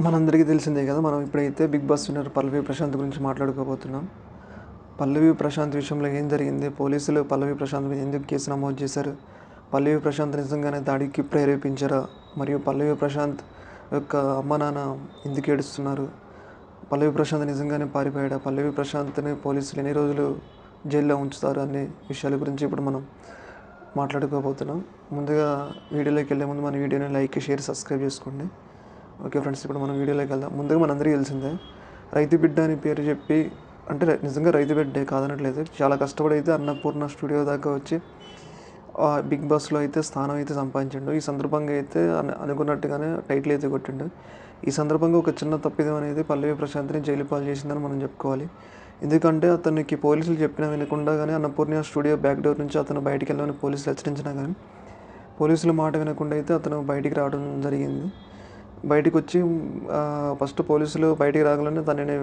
మనందరికీ తెలిసిందే కదా మనం ఇప్పుడైతే Bigg Boss winner Pallavi Prashanth గురించి మాట్లాడుకోబోతున్నాం. పల్లవి ప్రశాంత్ విషయంలో ఏం జరిగింది? పోలీసులు పల్లవి ప్రశాంత్ మీద ఎందుకు కేసు నమోదు చేశారు? పల్లవి ప్రశాంత్ నిజంగానే దాడికి ప్రేరేపించారా? మరియు పల్లవి ప్రశాంత్ యొక్క అమ్మ నాన్న ఎందుకు ఏడుస్తున్నారు? పల్లవి ప్రశాంత్ నిజంగానే పారిపోయాడా? పల్లవి ప్రశాంత్ని పోలీసులు ఎన్ని రోజులు జైల్లో ఉంచుతారు అనే విషయాల గురించి ఇప్పుడు మనం మాట్లాడుకోబోతున్నాం. ముందుగా వీడియోలోకి వెళ్ళే ముందు మన వీడియోని లైక్ షేర్ సబ్స్క్రైబ్ చేసుకోండి. ఓకే ఫ్రెండ్స్ ఇప్పుడు మనం వీడియోలోకి వెళ్దాం. ముందుగా మనందరికీ తెలిసిందే రైతు బిడ్డ అని పేరు చెప్పి అంటే నిజంగా రైతు బిడ్డే కాదనట్లేదు. చాలా కష్టపడి అయితే అన్నపూర్ణ స్టూడియో దాకా వచ్చి బిగ్ బాస్లో అయితే స్థానం అయితే సంపాదించిండు. ఈ సందర్భంగా అయితే అనుకున్నట్టుగానే టైటిల్ అయితే కొట్టిండు. ఈ సందర్భంగా ఒక చిన్న తప్పిదం అనేది పల్లవి ప్రశాంత్ని జైలు పాలు చేసిందని మనం చెప్పుకోవాలి. ఎందుకంటే అతనికి పోలీసులు చెప్పినా వినకుండా కానీ అన్నపూర్ణ స్టూడియో బ్యాక్ డోర్ నుంచి అతను బయటికి వెళ్ళమని పోలీసులు హెచ్చరించినా కానీ పోలీసుల మాట వినకుండా అయితే అతను బయటికి రావడం జరిగింది. బయటికి వచ్చి ఫస్ట్ పోలీసులు బయటికి రాగానే తనని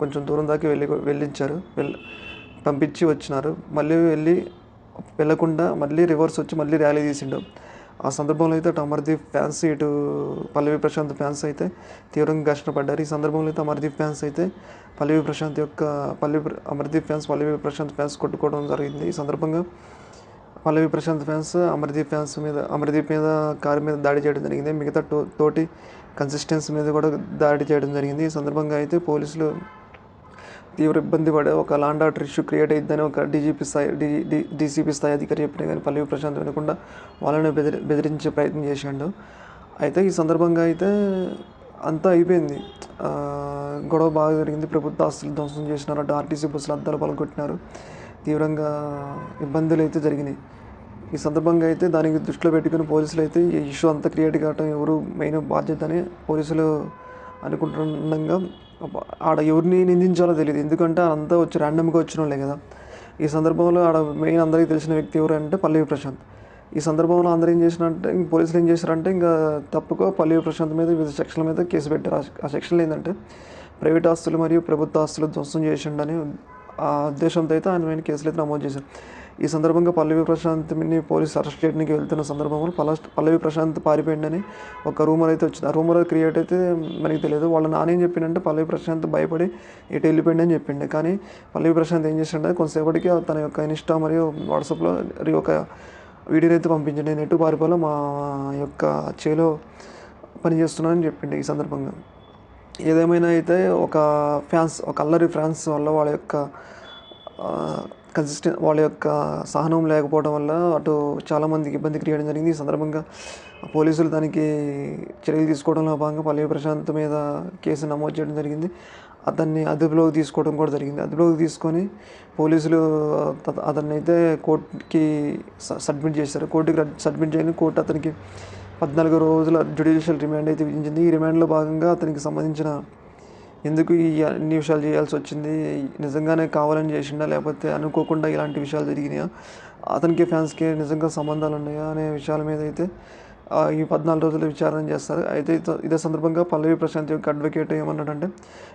కొంచెం దూరం దాకా వెళ్ళి వెళ్ళించారు. వెళ్ళ పంపించి వచ్చినారు. మళ్ళీ వెళ్ళి వెళ్ళకుండా మళ్ళీ రివర్స్ వచ్చి మళ్ళీ ర్యాలీ తీసిండు. ఆ సందర్భంలో అయితే అటు అమర్దీప్ ఫ్యాన్స్ ఇటు పల్లవి ప్రశాంత్ ఫ్యాన్స్ అయితే తీవ్రంగా ఘర్షణ పడ్డారు. ఈ సందర్భంలో అయితే అమర్దీప్ ఫ్యాన్స్ అయితే పల్లవి ప్రశాంత్ యొక్క పల్లవి అమర్దీప్ ఫ్యాన్స్ పల్లవి ప్రశాంత్ ఫ్యాన్స్ కొట్టుకోవడం జరిగింది. ఈ సందర్భంగా పల్లవి ప్రశాంత్ ఫ్యాన్స్ అమర్దీప్ ఫ్యాన్స్ మీద అమర్దీప్ మీద కారు మీద దాడి చేయడం జరిగింది. మిగతా టో తోటి కన్సిస్టెన్స్ మీద కూడా దాడి చేయడం జరిగింది. ఈ సందర్భంగా అయితే పోలీసులు తీవ్ర ఇబ్బంది పడే ఒక లాండ్ ఆర్డర్ ఇష్యూ క్రియేట్ అయిద్దని ఒక డీజీపీ స్థాయి డి డీసీపీ స్థాయి అధికారి చెప్పిన కానీ పల్లవి ప్రశాంత్ వినకుండా వాళ్ళని బెదిరి బెదిరించే ప్రయత్నం చేశాడు. అయితే ఈ సందర్భంగా అయితే అంతా అయిపోయింది. గొడవ బాగా జరిగింది. ప్రభుత్వ ఆస్తులు ధ్వంసం చేసినారు. అటు ఆర్టీసీ బస్సులు అద్దాలు పలగొట్టినారు. తీవ్రంగా ఇబ్బందులు అయితే జరిగినాయి. ఈ సందర్భంగా అయితే దానికి దృష్టిలో పెట్టుకుని పోలీసులు అయితే ఈ ఇష్యూ అంతా క్రియేట్ కావటం ఎవరు మెయిన్ బాధ్యత అని పోలీసులు అనుకుంటుండగా ఆడ ఎవరిని నిందించాలో తెలియదు. ఎందుకంటే అంతా వచ్చి ర్యాండమ్గా వచ్చిన వాళ్ళే కదా. ఈ సందర్భంలో ఆడ మెయిన్ అందరికీ తెలిసిన వ్యక్తి ఎవరు అంటే పల్లవి ప్రశాంత్. ఈ సందర్భంలో అందరూ ఏం చేసినంటే ఇంక పోలీసులు ఏం చేశారంటే ఇంకా తప్పుకో పల్లవి ప్రశాంత్ మీద వివిధ సెక్షన్ల మీద కేసు పెట్టారు. ఆ ఆ సెక్షన్లు ఏంటంటే ప్రైవేట్ ఆస్తులు మరియు ప్రభుత్వ ఆస్తులు ధ్వంసం చేసిండని ఆ ఉద్దేశంతో అయితే ఆయన మీద కేసులు అయితే నమోదు చేశారు. ఈ సందర్భంగా పల్లవి ప్రశాంత్ని పోలీసు అరెస్ట్ చేయడానికి వెళ్తున్న సందర్భంలో పల పల్లవి ప్రశాంత్ పారిపోయిందని ఒక రూమర్ అయితే వచ్చింది. ఆ రూమర్ క్రియేట్ అయితే మనకి తెలియదు. వాళ్ళ నాన్న ఏం చెప్పిండంటే పల్లవి ప్రశాంత్ భయపడి ఇటు వెళ్ళిపోయింది అని చెప్పిండే. కానీ పల్లవి ప్రశాంత్ ఏం చేసిండే కొంతసేపటికి తన యొక్క ఇన్స్టా మరియు వాట్సాప్లో ఒక వీడియోని అయితే పంపించండి. నేను ఎటు పారిపోలో మా యొక్క చేలో పనిచేస్తున్నానని చెప్పిండే ఈ సందర్భంగా. ఏదేమైనా అయితే ఒక ఫ్యాన్స్ ఒక అల్లరి ఫ్యాన్స్ వల్ల వాళ్ళ యొక్క కన్సిస్టెంట్ వాళ్ళ యొక్క సహనం లేకపోవడం వల్ల అటు చాలామందికి ఇబ్బంది క్రియేట్ జరిగింది. ఈ సందర్భంగా పోలీసులు దానికి చర్యలు తీసుకోవడంలో భాగంగా పల్లవి ప్రశాంత్ మీద కేసు నమోదు చేయడం జరిగింది. అతన్ని అదుపులోకి తీసుకోవడం కూడా జరిగింది. అదుపులోకి తీసుకొని పోలీసులు అతన్ని అయితే కోర్టుకి సబ్మిట్ చేశారు. కోర్టుకి సబ్మిట్ చేయని కోర్టు అతనికి పద్నాలుగు రోజుల జ్యుడిషియల్ రిమాండ్ అయితే విధించింది. ఈ రిమాండ్లో భాగంగా అతనికి సంబంధించిన ఎందుకు ఈ అన్ని విషయాలు చేయాల్సి వచ్చింది? నిజంగానే కావాలని చేసిండా? లేకపోతే అనుకోకుండా ఇలాంటి విషయాలు జరిగినాయా? అతనికి ఫ్యాన్స్కి నిజంగా సంబంధాలు ఉన్నాయా? అనే విషయాల మీద అయితే ఈ పద్నాలుగు రోజుల విచారణ చేస్తారు. అయితే ఇదే సందర్భంగా పల్లవి ప్రశాంత్ యొక్క అడ్వకేట్ ఏమన్నాడంటే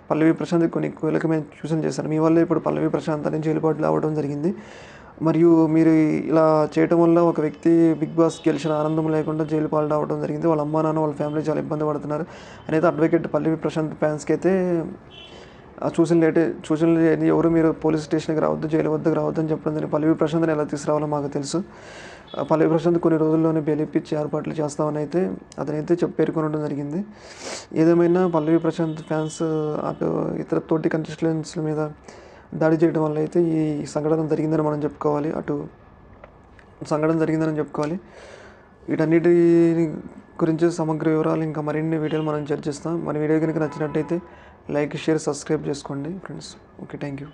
పల్లవి ప్రశాంత్ కొన్ని కీలకమైన సూచన చేశారు మీ వల్ల ఇప్పుడు పల్లవి ప్రశాంత్ అని జైలుపాట్లు అవ్వడం జరిగింది. మరియు మీరు ఇలా చేయటం వల్ల ఒక వ్యక్తి బిగ్ బాస్ గెలిచిన ఆనందం లేకుండా జైలు పాలు రావడం జరిగింది. వాళ్ళ అమ్మా నాన్న వాళ్ళ ఫ్యామిలీ చాలా ఇబ్బంది పడుతున్నారు. అనేది అడ్వకేట్ పల్లవి ప్రశాంత్ ఫ్యాన్స్కి అయితే చూసిన లేటే చూసిన ఎవరు మీరు పోలీస్ స్టేషన్కి రావద్దు జైలు వద్దకు రావద్దు అని చెప్పడం జరిగింది. పల్లవి ప్రశాంత్ని ఎలా తీసుకురావాలో మాకు తెలుసు. ఆ పల్లవి ప్రశాంత్ కొన్ని రోజుల్లోనే బెలిపిచ్చి ఏర్పాట్లు చేస్తామని అయితే అతనైతే చెప్పి పేర్కొనడం జరిగింది. ఏదేమైనా పల్లవి ప్రశాంత్ ఫ్యాన్స్ అటు ఇతర తోటి కంటెస్టెంట్స్ల మీద దాడి చేయడం వల్ల అయితే ఈ సంఘటన జరిగిందని మనం చెప్పుకోవాలి. అటు సంఘటన జరిగిందని చెప్పుకోవాలి. వీటన్నిటి గురించి సమగ్ర వివరాలు ఇంకా మరిన్ని వీడియోలు మనం చర్చిస్తాం మన వీడియో కనుక నచ్చినట్టయితే లైక్ షేర్ సబ్స్క్రైబ్ చేసుకోండి ఫ్రెండ్స్. Okay thank you.